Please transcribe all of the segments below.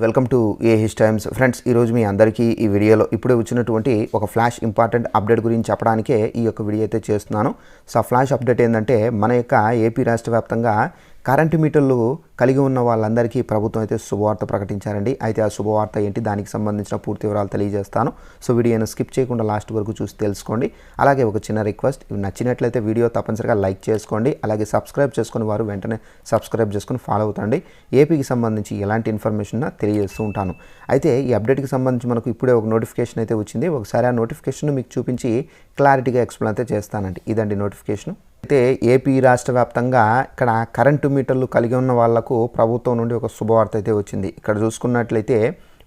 Welcome to a his times. Friends ఈరోజు మీ అందరికీ ఈ వీడియోలో ఇప్పుడే వచ్చినటువంటి ఒక ఫ్లాష్ ఇంపార్టెంట్ అప్డేట్ గురించి చెప్పడానికే ఈ యొక్క వీడియో అయితే చేస్తున్నాను. సో ఆ ఫ్లాష్ అప్డేట్ ఏంటంటే మన యొక్క ఏపీ రాష్ట్ర వ్యాప్తంగా కరెంటు మీటర్లు కలిగి ఉన్న వాళ్ళందరికీ ప్రభుత్వం అయితే శుభవార్త ప్రకటించారండి. అయితే ఆ శుభవార్త ఏంటి? దానికి సంబంధించిన పూర్తి వివరాలు తెలియజేస్తాను. సో వీడియోను స్కిప్ చేయకుండా లాస్ట్ వరకు చూసి తెలుసుకోండి. అలాగే ఒక చిన్న రిక్వెస్ట్ ఇవి నచ్చినట్లయితే వీడియో తప్పనిసరిగా లైక్ చేసుకోండి. అలాగే సబ్స్క్రైబ్ చేసుకుని వారు వెంటనే సబ్స్క్రైబ్ చేసుకుని ఫాలో అవుతండి. ఏపీకి సంబంధించి ఎలాంటి ఇన్ఫర్మేషన్ తెలియజేస్తూ ఉంటాను. అయితే ఈ అప్డేట్కి సంబంధించి మనకు ఇప్పుడే ఒక నోటిఫికేషన్ అయితే వచ్చింది. ఒకసారి ఆ నోటిఫికేషన్ మీకు చూపించి క్లారిటీగా ఎక్స్ప్లెయిన్ అయితే చేస్తానండి. ఇదండి నోటిఫికేషన్. అయితే ఏపీ రాష్ట్ర వ్యాప్తంగా ఇక్కడ కరెంటు మీటర్లు కలిగి ఉన్న వాళ్ళకు ప్రభుత్వం నుండి ఒక శుభవార్త అయితే వచ్చింది. ఇక్కడ చూసుకున్నట్లయితే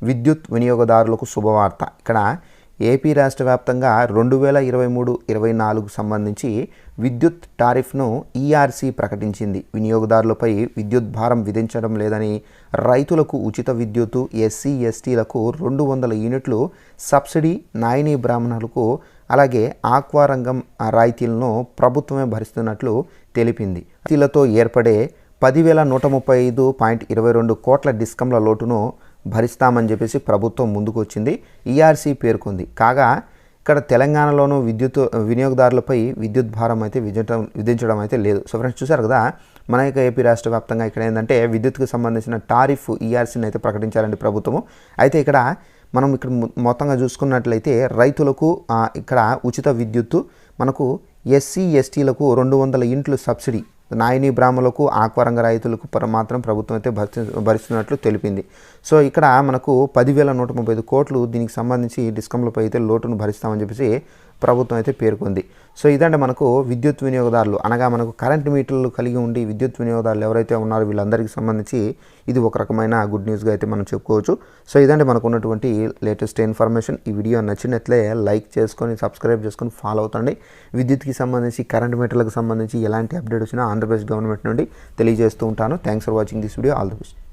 విద్యుత్ వినియోగదారులకు శుభవార్త. ఇక్కడ ఏపీ రాష్ట్ర వ్యాప్తంగా రెండు వేల ఇరవై మూడు ఇరవై నాలుగు సంబంధించి విద్యుత్ టారిఫ్ను ఈఆర్సీ ప్రకటించింది. వినియోగదారులపై విద్యుత్ భారం విధించడం లేదని రైతులకు ఉచిత విద్యుత్తు ఎస్సీ ఎస్టీలకు రెండు వందల యూనిట్లు సబ్సిడీ నాయని బ్రాహ్మణులకు అలాగే ఆక్వా రంగం రాయితీలను ప్రభుత్వమే భరిస్తున్నట్లు తెలిపింది. రాయితీలతో ఏర్పడే పదివేల నూట ముప్పై ఐదు పాయింట్ ఇరవై రెండు కోట్ల డిస్కంల లోటును భరిస్తామని చెప్పేసి ప్రభుత్వం ముందుకు వచ్చింది ఈఆర్సీ పేర్కొంది. కాగా ఇక్కడ తెలంగాణలోనూ విద్యుత్ వినియోగదారులపై విద్యుత్ భారం అయితే విధించడం విధించడం అయితే లేదు. సో ఫ్రెండ్స్ చూసారు కదా? మన యొక్క ఏపీ రాష్ట్ర వ్యాప్తంగా ఇక్కడ ఏంటంటే విద్యుత్కు సంబంధించిన టారిఫ్ ఈఆర్సీని అయితే ప్రకటించారండి ప్రభుత్వము. అయితే ఇక్కడ మనం ఇక్కడ మొత్తంగా చూసుకున్నట్లయితే రైతులకు ఇక్కడ ఉచిత విద్యుత్తు మనకు ఎస్సీ ఎస్టీలకు రెండు వందల ఇంట్లు సబ్సిడీ నాయని బ్రాహ్మలకు ఆక్వరంగ రైతులకు పర- మాత్రం ప్రభుత్వం అయితే భర్తి భరిస్తున్నట్లు తెలిపింది. సో ఇక్కడ మనకు పదివేల నూట ముప్పై ఐదు కోట్లు దీనికి సంబంధించి డిస్కంలపై అయితే లోటును భరిస్తామని చెప్పేసి ప్రభుత్వం అయితే పేర్కొంది. సో ఇదంటే మనకు విద్యుత్ వినియోగదారులు అనగా మనకు కరెంట్ మీటర్లు కలిగి ఉండి విద్యుత్ వినియోగదారులు ఎవరైతే ఉన్నారో వీళ్ళందరికీ సంబంధించి ఇది ఒక రకమైన గుడ్ న్యూస్గా అయితే మనం చెప్పుకోవచ్చు. సో ఇదంటే మనకు ఉన్నటువంటి లేటెస్ట్ ఇన్ఫర్మేషన్. ఈ వీడియో నచ్చినట్లే లైక్ చేసుకొని సబ్స్క్రైబ్ చేసుకొని ఫాలో అవుతండి. విద్యుత్కి సంబంధించి కరెంట్ మీటర్లకు సంబంధించి ఎలాంటి అప్డేట్ వచ్చినా ఆంధ్రప్రదేశ్ గవర్నమెంట్ నుండి తెలియజేస్తూ ఉంటాను. Thanks for watching this video. All the best.